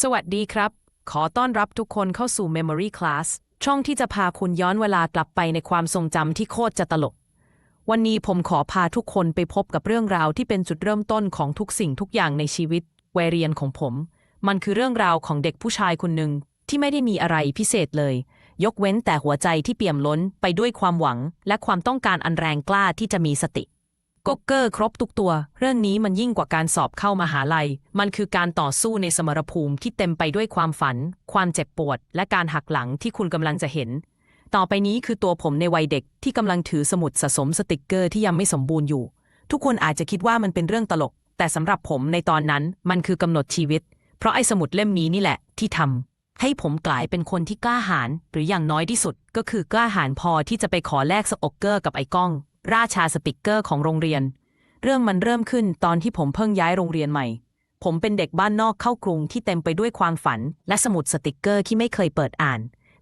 สวัสดีครับ ขอต้อนรับทุกคนเข้าสู่ Memory Class ช่องที่จะพาคุณย้อนเวลากลับไปในความทรงจำที่โคตรจะตลก วันนี้ผมขอพาทุกคนไปพบกับเรื่องราวที่เป็นจุดเริ่มต้นของทุกสิ่งทุกอย่างในชีวิตวัยเรียนของผม มันคือเรื่องราวของเด็กผู้ชายคนหนึ่งที่ไม่ได้มีอะไรพิเศษเลย ยกเว้นแต่หัวใจที่เปี่ยมล้นไปด้วยความหวัง และความต้องการอันแรงกล้าที่จะมีสติ ก็เกอร์ครบทุกตัว เรื่องนี้มันยิ่งกว่าการสอบเข้ามหาลัย มันคือการต่อสู้ในสมรภูมิที่เต็มไปด้วยความฝัน ความเจ็บปวด และการหักหลังที่คุณกำลังจะเห็น ต่อไปนี้คือตัวผมในวัยเด็กที่กำลังถือสมุดสะสมสติกเกอร์ที่ยังไม่สมบูรณ์อยู่ ทุกคนอาจจะคิดว่ามันเป็นเรื่องตลก แต่สำหรับผมในตอนนั้นมันคือกำหนดชีวิต เพราะไอ้สมุดเล่มนี้นี่แหละที่ทำให้ผมกลายเป็นคนที่กล้าหาญหรืออย่างน้อยที่สุด ก็คือกล้าหาญพอที่จะไปขอแลกสโอกเกอร์กับไอ้ก้อง ราชาสปิกเกอร์ของโรงเรียน เรื่องมันเริ่มขึ้นตอนที่ผมเพิ่งย้ายโรงเรียนใหม่ ผมเป็นเด็กบ้านนอกเข้ากรุงที่เต็มไปด้วยความฝัน และสมุดสติกเกอร์ที่ไม่เคยเปิดอ่าน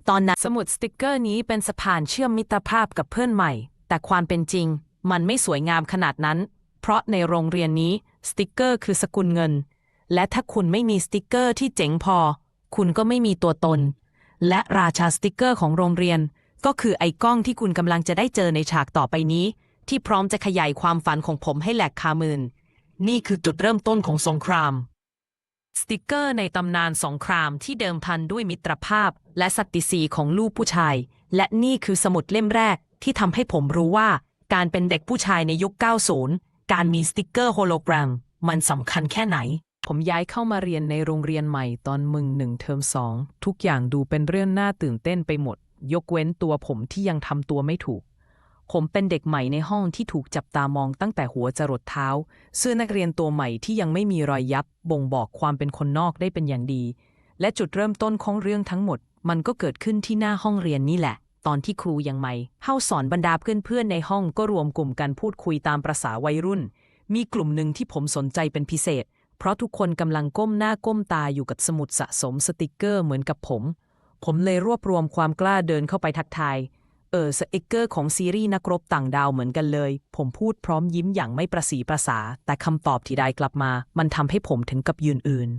ตอนนั้นสมุดสติกเกอร์นี้เป็นสะพานเชื่อมมิตรภาพกับเพื่อนใหม่ แต่ความเป็นจริง มันไม่สวยงามขนาดนั้น เพราะในโรงเรียนนี้สติกเกอร์คือสกุลเงิน และถ้าคุณไม่มีสติกเกอร์ที่เจ๋งพอ คุณก็ไม่มีตัวตน และราชาสติกเกอร์ของโรงเรียน ก็คือไอ้กล้องที่คุณกำลังจะได้เจอในฉากต่อไปนี้ ที่พร้อมจะขยายความฝันของผมให้แหลกคามืน นี่คือจุดเริ่มต้นของสงคราม สติกเกอร์ในตำนานสงครามที่เดิมพันด้วยมิตรภาพ และสัตติสีของลูกผู้ชาย และนี่คือสมุดเล่มแรกที่ทำให้ผมรู้ว่า การเป็นเด็กผู้ชายในยุค 90 การมีสติกเกอร์โฮโลแกรม มันสำคัญแค่ไหน ผมย้ายเข้ามาเรียนในโรงเรียนใหม่ตอนมึงหนึ่งเทอมสองทุกอย่างดูเป็นเรื่องน่าตื่นเต้นไปหมด ยกเว้นตัวผมที่ยังทำตัวไม่ถูก ผมเป็นเด็กใหม่ในห้องที่ถูกจับตามองตั้งแต่หัวจรดเท้า เสื้อนักเรียนตัวใหม่ที่ยังไม่มีรอยยับ บ่งบอกความเป็นคนนอกได้เป็นอย่างดี และจุดเริ่มต้นของเรื่องทั้งหมด มันก็เกิดขึ้นที่หน้าห้องเรียนนี่แหละ ตอนที่ครูยังใหม่เฮาสอนบรรดาเพื่อนๆในห้องก็รวมกลุ่มกันพูดคุยตามประษาวัยรุ่น มีกลุ่มหนึ่งที่ผมสนใจเป็นพิเศษ เพราะทุกคนกำลังก้มหน้าก้มตาอยู่กับสมุดสะสมสติกเกอร์เหมือนกับผม ผมเลยรวบรวมความกล้าเดินเข้าไปทักทาย เออสติกเกอร์ของซีรีส์นักรบต่างดาวเหมือนกันเลย ผมพูดพร้อมยิ้มอย่างไม่ประสีประสา แต่คำตอบที่ได้กลับมา มันทำให้ผมถึงกับยืนอื่น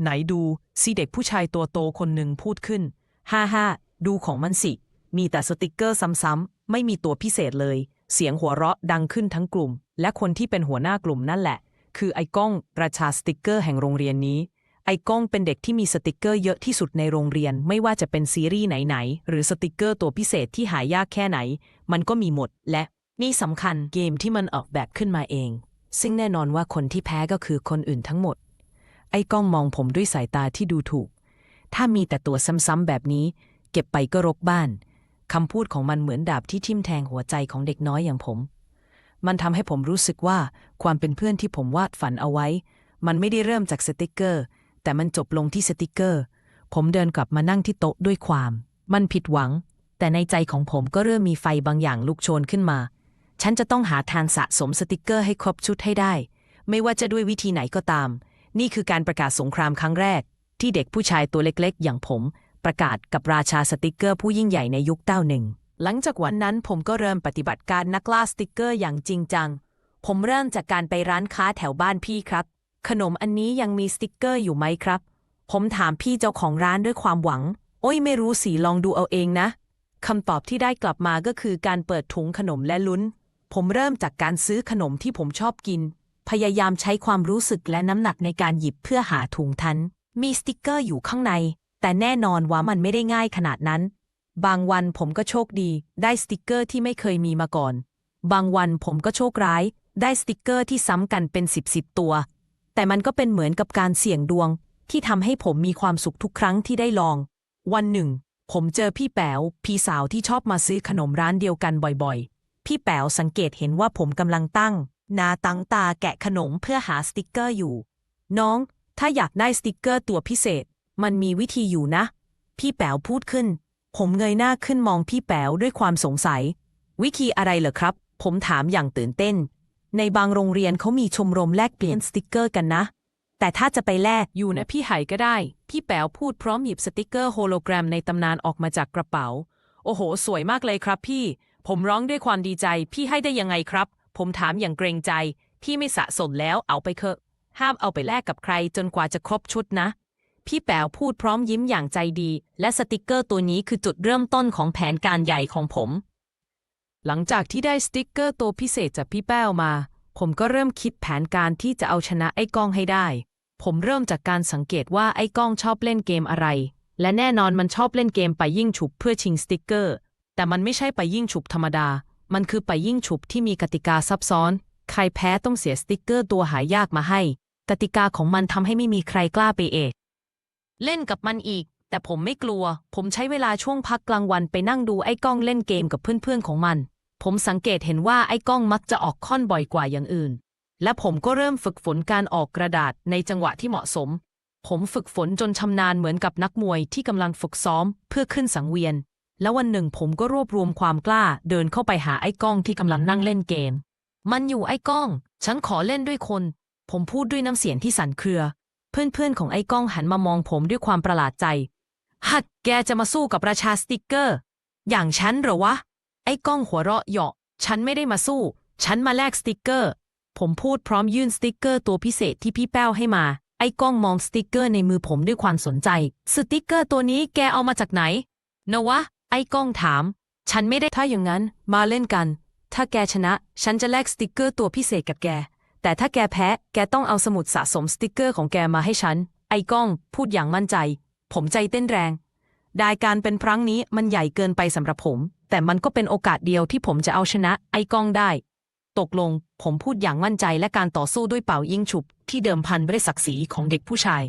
ไหนดูสิเด็กผู้ชายตัวโตคนหนึ่งพูดขึ้น ฮ่าฮ่าดูของมันสิ มีแต่สติกเกอร์ซ้ำๆ ไม่มีตัวพิเศษเลย เสียงหัวเราะดังขึ้นทั้งกลุ่ม และคนที่เป็นหัวหน้ากลุ่มนั่นแหละ คือไอ้ก้องราชาสติกเกอร์แห่งโรงเรียนนี้ ไอ้ก้องเป็นเด็กที่มีสติกเกอร์เยอะที่สุดในโรงเรียน ไม่ว่าจะเป็นซีรีส์ไหนๆ หรือสติกเกอร์ตัวพิเศษที่หายากแค่ไหน มันก็มีหมด และนี่สำคัญเกมที่มันออกแบบขึ้นมาเอง ซึ่งแน่นอนว่าคนที่แพ้ก็คือคนอื่นทั้งหมด ไอ้ก้องมองผมด้วยสายตาที่ดูถูก ถ้ามีแต่ตัวซ้ำๆแบบนี้ เก็บไปก็รกบ้านคำพูดของมันเหมือนดาบที่ทิ่มแทงหัวใจของเด็กน้อยอย่างผม มันทำให้ผมรู้สึกว่าความเป็นเพื่อนที่ผมวาดฝันเอาไว้ มันไม่ได้เริ่มจากสติกเกอร์ แต่มันจบลงที่สติกเกอร์ ผมเดินกลับมานั่งที่โต๊ะด้วยความ มันผิดหวัง แต่ในใจของผมก็เริ่มมีไฟบางอย่างลุกโชนขึ้นมา ฉันจะต้องหาทางสะสมสติกเกอร์ให้ครบชุดให้ได้ ไม่ว่าจะด้วยวิธีไหนก็ตาม นี่คือการประกาศสงครามครั้งแรก ที่เด็กผู้ชายตัวเล็กๆ อย่างผม ประกาศกับราชาสติกเกอร์ผู้ยิ่งใหญ่ในยุคเต้าหนึ่งหลังจากวันนั้นผมก็เริ่มปฏิบัติการนักล่าสติกเกอร์อย่างจริงจัง ผมเริ่มจากการไปร้านค้าแถวบ้านพี่ครับ ขนมอันนี้ยังมีสติกเกอร์อยู่ไหมครับ ผมถามพี่เจ้าของร้านด้วยความหวัง โอ้ยไม่รู้สิลองดูเอาเองนะคำตอบที่ได้กลับมาก็คือการเปิดถุงขนมและลุ้น ผมเริ่มจากการซื้อขนมที่ผมชอบกิน พยายามใช้ความรู้สึกและน้ำหนักในการหยิบเพื่อหาถุงทัน มีสติกเกอร์อยู่ข้างใน แต่แน่นอนว่ามันไม่ได้ง่ายขนาดนั้น บางวันผมก็โชคดี ได้สติกเกอร์ที่ไม่เคยมีมาก่อน บางวันผมก็โชคร้าย ได้สติกเกอร์ที่ซ้ำกันเป็นสิบสิบตัว แต่มันก็เป็นเหมือนกับการเสี่ยงดวง ที่ทำให้ผมมีความสุขทุกครั้งที่ได้ลอง วันหนึ่ง ผมเจอพี่แป๋วพี่สาวที่ชอบมาซื้อขนมร้านเดียวกันบ่อยๆ พี่แป๋วสังเกตเห็นว่าผมกำลังตั้งหนาตั้งตาแกะขนมเพื่อหาสติกเกอร์อยู่ น้อง ถ้าอยากได้สติกเกอร์ตัวพิเศษ มันมีวิธีอยู่นะ พี่แป๋วพูดขึ้น ผมเงยหน้าขึ้นมองพี่แป๋วด้วยความสงสัย วิธีอะไรเหรอครับ ผมถามอย่างตื่นเต้น ในบางโรงเรียนเขามีชมรมแลกเปลี่ยนสติกเกอร์กันนะ แต่ถ้าจะไปแลกอยู่นะพี่ไห่ก็ได้ พี่แป๋วพูดพร้อมหยิบสติกเกอร์โฮโลแกรมในตำนานออกมาจากกระเป๋า โอ้โห สวยมากเลยครับพี่ ผมร้องด้วยความดีใจ พี่ให้ได้ยังไงครับ ผมถามอย่างเกรงใจ พี่ไม่สะสมแล้วเอาไปเถอะ ห้ามเอาไปแลกกับใครจนกว่าจะครบชุดนะ พี่แป๋วพูดพร้อมยิ้มอย่างใจดี และสติกเกอร์ตัวนี้คือจุดเริ่มต้นของแผนการใหญ่ของผม หลังจากที่ได้สติกเกอร์ตัวพิเศษจากพี่แป้วมา ผมก็เริ่มคิดแผนการที่จะเอาชนะไอ้ก้องให้ได้ ผมเริ่มจากการสังเกตว่าไอ้ก้องชอบเล่นเกมอะไร และแน่นอนมันชอบเล่นเกมไปยิ่งฉุบเพื่อชิงสติกเกอร์ แต่มันไม่ใช่ไปยิ่งฉุบธรรมดา มันคือไปยิ่งฉุบที่มีกติกาซับซ้อน ใครแพ้ต้องเสียสติกเกอร์ตัวหายากมาให้ กติกาของมันทำให้ไม่มีใครกล้าไปเอกเล่นกับมันอีก แต่ผมไม่กลัว ผมใช้เวลาช่วงพักกลางวันไปนั่งดูไอ้ก้องเล่นเกมกับเพื่อนๆของมัน ผมสังเกตเห็นว่าไอ้ก้องมักจะออกค่อนบ่อยกว่าอย่างอื่น และผมก็เริ่มฝึกฝนการออกกระดาษในจังหวะที่เหมาะสม ผมฝึกฝนจนชำนาญเหมือนกับนักมวยที่กำลังฝึกซ้อมเพื่อขึ้นสังเวียน แล้ววันหนึ่งผมก็รวบรวมความกล้า เดินเข้าไปหาไอ้ก้องที่กำลังนั่งเล่นเกม มันอยู่ไอ้ก้อง ฉันขอเล่นด้วยคน ผมพูดด้วยน้ำเสียงที่สั่นเครือ เพื่อนๆของไอ้ก้องหันมามองผมด้วยความประหลาดใจ ฮัดแกจะมาสู้กับราชาสติกเกอร์ อย่างฉันเหรอวะ ไอ้ก้องหัวเราะเหยาะ ฉันไม่ได้มาสู้ ฉันมาแลกสติกเกอร์ ผมพูดพร้อมยื่นสติกเกอร์ตัวพิเศษที่พี่แป้วให้มา ไอ้ก้องมองสติกเกอร์ในมือผมด้วยความสนใจ สติกเกอร์ตัวนี้แกเอามาจากไหน นะวะ ไอ้ก้องถาม ฉันไม่ได้ ถ้าอย่างนั้นมาเล่นกัน ถ้าแกชนะ ฉันจะแลกสติกเกอร์ตัวพิเศษกับแก แต่ถ้าแกแพ้ แกต้องเอาสมุดสะสมสติกเกอร์ของแกมาให้ฉัน ไอ้ก้องพูดอย่างมั่นใจ ผมใจเต้นแรง ได้การเป็นครั้งนี้มันใหญ่เกินไปสำหรับผม แต่มันก็เป็นโอกาสเดียวที่ผมจะเอาชนะไอ้ก้องได้ ตกลง ผมพูดอย่างมั่นใจและการต่อสู้ด้วยเป่ายิงฉุบ ที่เดิมพันด้วยศักดิ์ศรีของเด็กผู้ชาย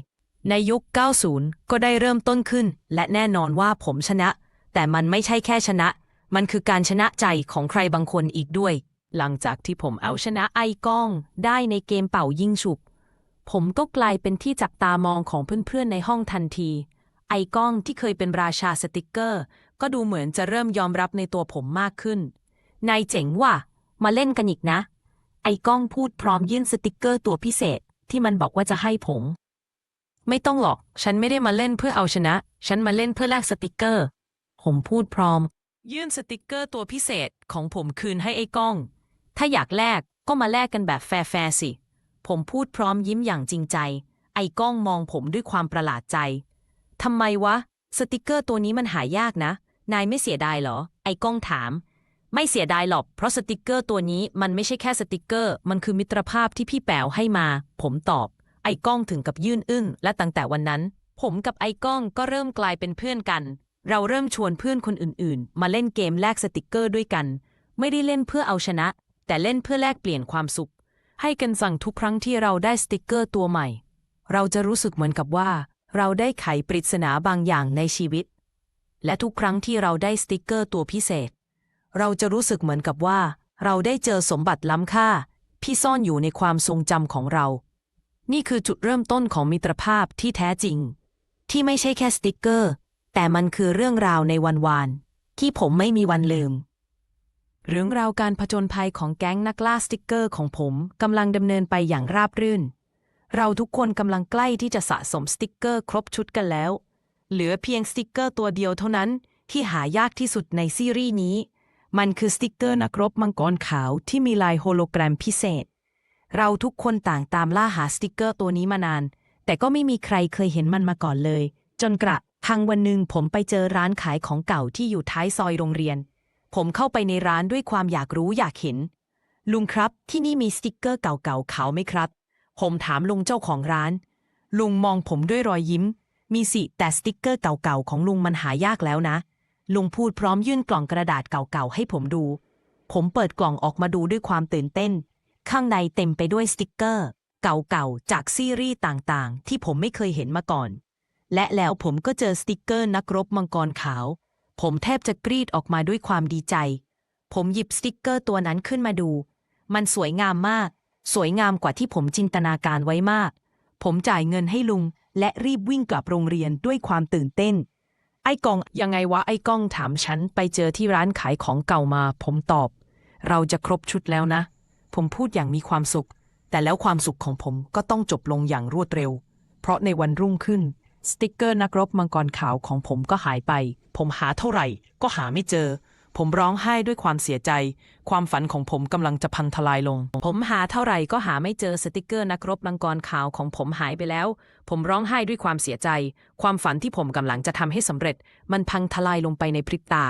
ในยุค 90 ก็ได้เริ่มต้นขึ้น และแน่นอนว่าผมชนะ แต่มันไม่ใช่แค่ชนะ มันคือการชนะใจของใครบางคนอีกด้วย หลังจากที่ผมเอาชนะไอ้ก้อง ได้ในเกมเป่ายิงฉุบผมก็กลายเป็นที่จับตามองของเพื่อนๆในห้องทันที ไอ้ก้องที่เคยเป็นราชาสติกเกอร์ ก็ดูเหมือนจะเริ่มยอมรับในตัวผมมากขึ้น นายเจ๋งว่ะ มาเล่นกันอีกนะ ไอ้ก้องพูดพร้อมยื่นสติกเกอร์ตัวพิเศษที่มันบอกว่าจะให้ผม ไม่ต้องหรอก ฉันไม่ได้มาเล่นเพื่อเอาชนะ ฉันมาเล่นเพื่อแลกสติกเกอร์ ผมพูดพร้อม ยื่นสติกเกอร์ตัวพิเศษของผมคืนให้ไอ้ก้อง ถ้าอยากแลกก็มาแลกกันแบบแฟร์ๆสิ ผมพูดพร้อมยิ้มอย่างจริงใจ ไอ้ก้องมองผมด้วยความประหลาดใจ ทำไมวะ สติกเกอร์ตัวนี้มันหายากนะ นายไม่เสียดายเหรอ ไอ้ก้องถาม ไม่เสียดายหรอก เพราะสติกเกอร์ตัวนี้มันไม่ใช่แค่สติกเกอร์ มันคือมิตรภาพที่พี่แป๋วให้มา ผมตอบ ไอ้ก้องถึงกับยื่นอึ้ง และตั้งแต่วันนั้น ผมกับไอ้ก้องก็เริ่มกลายเป็นเพื่อนกัน เราเริ่มชวนเพื่อนคนอื่นๆ มาเล่นเกมแลกสติกเกอร์ด้วยกัน ไม่ได้เล่นเพื่อเอาชนะ แต่เล่นเพื่อแลกเปลี่ยนความสุข ให้กันสั่งทุกครั้งที่เราได้สติกเกอร์ตัวใหม่ เราจะรู้สึกเหมือนกับว่า เราได้ไขปริศนาบางอย่างในชีวิต และทุกครั้งที่เราได้สติกเกอร์ตัวพิเศษ เราจะรู้สึกเหมือนกับว่า เราได้เจอสมบัติล้ำค่าที่ซ่อนอยู่ในความทรงจำของเรา นี่คือจุดเริ่มต้นของมิตรภาพที่แท้จริง ที่ไม่ใช่แค่สติกเกอร์ แต่มันคือเรื่องราวในวันวาน ที่ผมไม่มีวันลืม เรื่องราวการผจญภัยของแก๊งนักล่าสติกเกอร์ของผมกำลังดำเนินไปอย่างราบรื่น เราทุกคนกำลังใกล้ที่จะสะสมสติกเกอร์ครบชุดกันแล้ว เหลือเพียงสติกเกอร์ตัวเดียวเท่านั้นที่หายากที่สุดในซีรีส์นี้ มันคือสติกเกอร์นักรบมังกรขาวที่มีลายโฮโลแกรมพิเศษ เราทุกคนต่างตามล่าหาสติกเกอร์ตัวนี้มานาน แต่ก็ไม่มีใครเคยเห็นมันมาก่อนเลย จนกระทั่งวันหนึ่งผมไปเจอร้านขายของเก่าที่อยู่ท้ายซอยโรงเรียน ผมเข้าไปในร้านด้วยความอยากรู้อยากเห็น ลุงครับที่นี่มีสติกเกอร์เก่าๆขาวไหมครับ ผมถามลุงเจ้าของร้าน ลุงมองผมด้วยรอยยิ้ม มีสิแต่สติกเกอร์เก่าๆของลุงมันหายากแล้วนะ ลุงพูดพร้อมยื่นกล่องกระดาษเก่าๆให้ผมดู ผมเปิดกล่องออกมาดูด้วยความตื่นเต้น ข้างในเต็มไปด้วยสติกเกอร์ เก่าๆจากซีรีส์ต่างๆ ที่ผมไม่เคยเห็นมาก่อน และแล้วผมก็เจอสติกเกอร์นักรบมังกรขาว ผมแทบจะกรีดออกมาด้วยความดีใจ ผมหยิบสติกเกอร์ตัวนั้นขึ้นมาดู มันสวยงามมาก สวยงามกว่าที่ผมจินตนาการไว้มาก ผมจ่ายเงินให้ลุง และรีบวิ่งกลับโรงเรียนด้วยความตื่นเต้น ไอ้กองยังไงวะไอ้ก้องถามฉันไปเจอที่ร้านขายของเก่ามา ผมตอบ เราจะครบชุดแล้วนะ ผมพูดอย่างมีความสุข แต่แล้วความสุขของผมก็ต้องจบลงอย่างรวดเร็ว เพราะในวันรุ่งขึ้น สติกเกอร์นักรบมังกรขาวของผมก็หายไป ผมหาเท่าไหร่ ก็หาไม่เจอ ผมร้องไห้ด้วยความเสียใจ ความฝันของผมกำลังจะพังทลายลง ผมหาเท่าไหร่ก็หาไม่เจอสติกเกอร์นักรบมังกรขาวของผมหายไปแล้ว ผมร้องไห้ด้วยความเสียใจ ความฝันที่ผมกำลังจะทำให้สำเร็จ มันพังทลายลงไปในพริบตา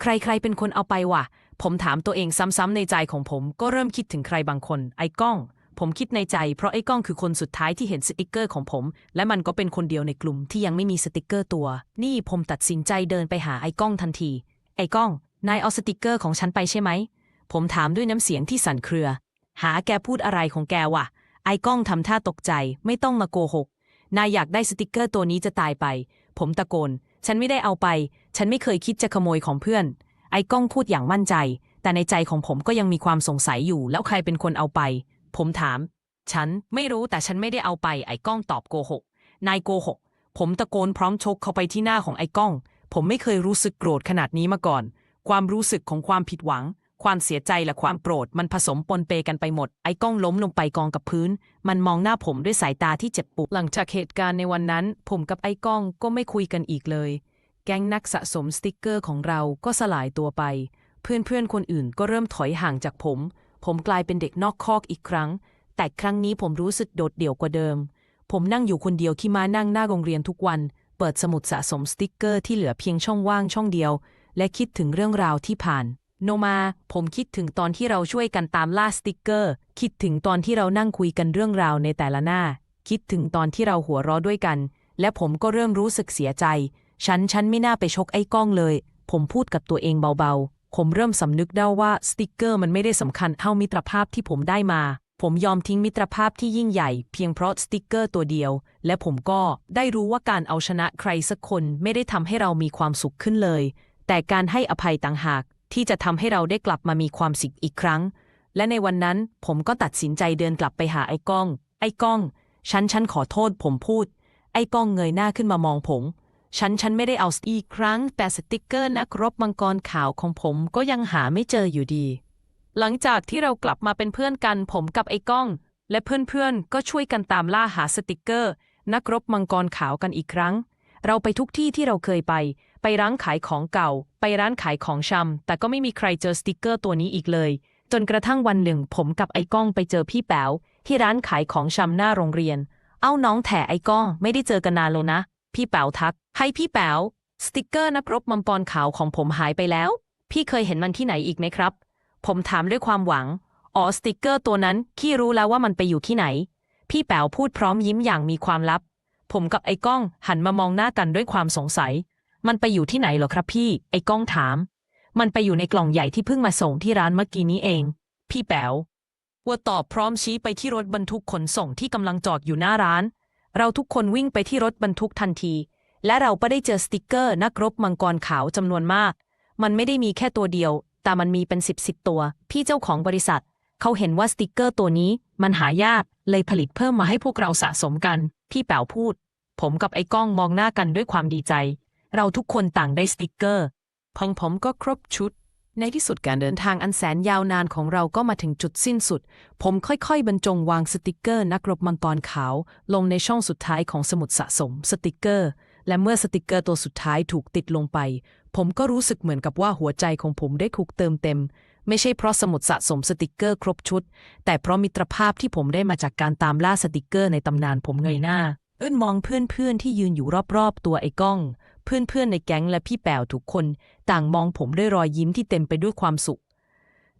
ใครๆเป็นคนเอาไปวะ ผมถามตัวเองซ้ำๆในใจของผมก็เริ่มคิดถึงใครบางคน ไอ้ก้อง ผมคิดในใจเพราะไอ้ก้องคือคนสุดท้ายที่เห็นสติกเกอร์ของผม และมันก็เป็นคนเดียวในกลุ่มที่ยังไม่มีสติกเกอร์ตัว นี่ผมตัดสินใจเดินไปหาไอ้ก้องทันที ไอ้ก้อง นายเอาสติกเกอร์ของฉันไปใช่ไหม ผมถามด้วยน้ำเสียงที่สั่นเครือ หาแกพูดอะไรของแกวะ ไอ้ก้องทำท่าตกใจ ไม่ต้องมาโกหก นายอยากได้สติกเกอร์ตัวนี้จะตายไป ผมตะโกน ฉันไม่ได้เอาไป ฉันไม่เคยคิดจะขโมยของเพื่อน ไอ้ก้องพูดอย่างมั่นใจ แต่ในใจของผมก็ยังมีความสงสัยอยู่ แล้วใครเป็นคนเอาไป ผมถาม ฉันไม่รู้แต่ฉันไม่ได้เอาไป ไอ้ก้องตอบโกหก นายโกหก ผมตะโกนพร้อมชกเข้าไปที่หน้าของไอ้ก้อง ผมไม่เคยรู้สึกโกรธขนาดนี้มาก่อน ความรู้สึกของความผิดหวัง ความเสียใจและความโกรธมันผสมปนเปกันไปหมด ไอ้ก้องล้มลงไปกองกับพื้น มันมองหน้าผมด้วยสายตาที่เจ็บปวดหลังจากเหตุการณ์ในวันนั้น ผมกับไอ้ก้องก็ไม่คุยกันอีกเลย แก๊งนักสะสมสติกเกอร์ของเราก็สลายตัวไป เพื่อนๆคนอื่นก็เริ่มถอยห่างจากผม ผมกลายเป็นเด็กนอกคอกอีกครั้ง แต่ครั้งนี้ผมรู้สึกโดดเดี่ยวกว่าเดิม ผมนั่งอยู่คนเดียวที่มานั่งหน้าโรงเรียนทุกวัน เปิดสมุดสะสมสติกเกอร์ที่เหลือเพียงช่องว่างช่องเดียว และคิดถึงเรื่องราวที่ผ่าน โนมา ผมคิดถึงตอนที่เราช่วยกันตามล่าสติกเกอร์ คิดถึงตอนที่เรานั่งคุยกันเรื่องราวในแต่ละหน้า คิดถึงตอนที่เราหัวเราะด้วยกัน และผมก็เริ่มรู้สึกเสียใจ ฉันฉันไม่น่าไปชกไอ้กล้องเลย ผมพูดกับตัวเองเบาๆ ผมเริ่มสำนึกได้ว่าสติกเกอร์มันไม่ได้สำคัญเท่ามิตรภาพที่ผมได้มาผมยอมทิ้งมิตรภาพที่ยิ่งใหญ่เพียงเพราะสติกเกอร์ตัวเดียว และผมก็ได้รู้ว่าการเอาชนะใครสักคนไม่ได้ทำให้เรามีความสุขขึ้นเลย แต่การให้อภัยต่างหากที่จะทำให้เราได้กลับมามีความสุขอีกครั้ง และในวันนั้นผมก็ตัดสินใจเดินกลับไปหาไอ้ก้อง ไอ้ก้อง ฉันฉันขอโทษผมพูด ไอ้ก้องเงยหน้าขึ้นมามองผม ฉันฉันไม่ได้เอาอีกครั้ง แต่สติกเกอร์นักรบมังกรขาวของผมก็ยังหาไม่เจออยู่ดี หลังจากที่เรากลับมาเป็นเพื่อนกันผมกับไอ้ก้อง และเพื่อนๆก็ช่วยกันตามล่าหาสติกเกอร์ นักรบมังกรขาวกันอีกครั้ง เราไปทุกที่ที่เราเคยไป ไปร้านขายของเก่า ไปร้านขายของชำ แต่ก็ไม่มีใครเจอสติกเกอร์ตัวนี้อีกเลย จนกระทั่งวันหนึ่ง ผมกับไอ้ก้องไปเจอพี่แป๋วที่ร้านขายของชำหน้าโรงเรียน เอ้าน้องแถไอ้ก้อง ไม่ได้เจอกันนานแล้วนะ พี่แป๋วทัก ให้พี่แป๋วสติกเกอร์นักรบมังกรขาวของผมหายไปแล้ว พี่เคยเห็นมันที่ไหนอีกไหมครับ ผมถามด้วยความหวัง อ๋อสติกเกอร์ตัวนั้นขี้รู้แล้วว่ามันไปอยู่ที่ไหน พี่แป๋วพูดพร้อมยิ้มอย่างมีความลับ ผมกับไอ้ก้องหันมามองหน้ากันด้วยความสงสัย มันไปอยู่ที่ไหนเหรอครับพี่ ไอ้ก้องถาม มันไปอยู่ในกล่องใหญ่ที่เพิ่งมาส่งที่ร้านเมื่อกี้นี้เอง พี่แป๋ววัวตอบพร้อมชี้ไปที่รถบรรทุกขนส่งที่กำลังจอดอยู่หน้าร้าน เราทุกคนวิ่งไปที่รถบรรทุกทันที และเราก็ได้เจอสติกเกอร์นักรบมังกรขาวจำนวนมาก มันไม่ได้มีแค่ตัวเดียว แต่มันมีเป็นสิบสิบตัว พี่เจ้าของบริษัท เขาเห็นว่าสติกเกอร์ตัวนี้มันหายาก เลยผลิตเพิ่มมาให้พวกเราสะสมกัน พี่แป๋วพูด ผมกับไอ้ก้องมองหน้ากันด้วยความดีใจ เราทุกคนต่างได้สติกเกอร์ของผมก็ครบชุด ในที่สุดการเดินทางอันแสนยาวนานของเราก็มาถึงจุดสิ้นสุด ผมค่อยๆ บรรจงวางสติกเกอร์นักรบมังกรขาว ลงในช่องสุดท้ายของสมุดสะสมสติกเกอร์ และเมื่อสติกเกอร์ตัวสุดท้ายถูกติดลงไป ผมก็รู้สึกเหมือนกับว่าหัวใจของผมได้ถูกเติมเต็ม ไม่ใช่เพราะสมุดสะสมสติกเกอร์ครบชุด แต่เพราะมิตรภาพที่ผมได้มาจากการตามล่าสติกเกอร์ในตำนานผมเงยหน้า เอื้นมองเพื่อนๆที่ยืนอยู่รอบๆ ตัวไอ้ก้อง เพื่อนๆในแก๊งและพี่แป๋วทุกคน ต่างมองผมด้วยรอยยิ้มที่เต็มไปด้วยความสุข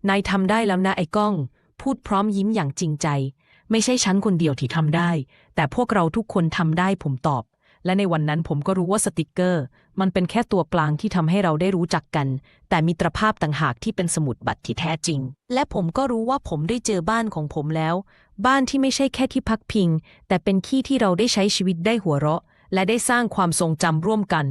นายทำได้แล้วนะไอ้ก้อง พูดพร้อมยิ้มอย่างจริงใจ ไม่ใช่ฉันคนเดียวที่ทำได้ แต่พวกเราทุกคนทำได้ผมตอบ และในวันนั้นผมก็รู้ว่าสติกเกอร์ มันเป็นแค่ตัวกลางที่ทำให้เราได้รู้จักกัน แต่มิตรภาพต่างหากที่เป็นสมุดบัตรที่แท้จริง และผมก็รู้ว่าผมได้เจอบ้านของผมแล้ว บ้านที่ไม่ใช่แค่ที่พักพิง แต่เป็นที่ที่เราได้ใช้ชีวิตได้หัวเราะ และได้สร้างความทรงจำร่วมกัน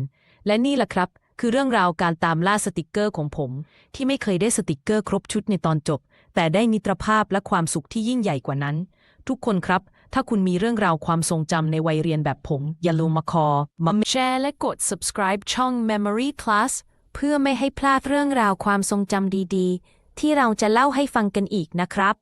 และนี่แหละครับ คือเรื่องราวการตามล่าสติกเกอร์ของผม ที่ไม่เคยได้สติกเกอร์ครบชุดในตอนจบ แต่ได้มิตรภาพและความสุขที่ยิ่งใหญ่กว่านั้น ทุกคนครับ ถ้าคุณมีเรื่องราวความทรงจำในวัยเรียนแบบผม อย่าลืมมาคอมาแชร์และกด subscribe ช่อง Memory Class เพื่อไม่ให้พลาดเรื่องราวความทรงจำดี ๆ ที่เราจะเล่าให้ฟังกันอีกนะครับ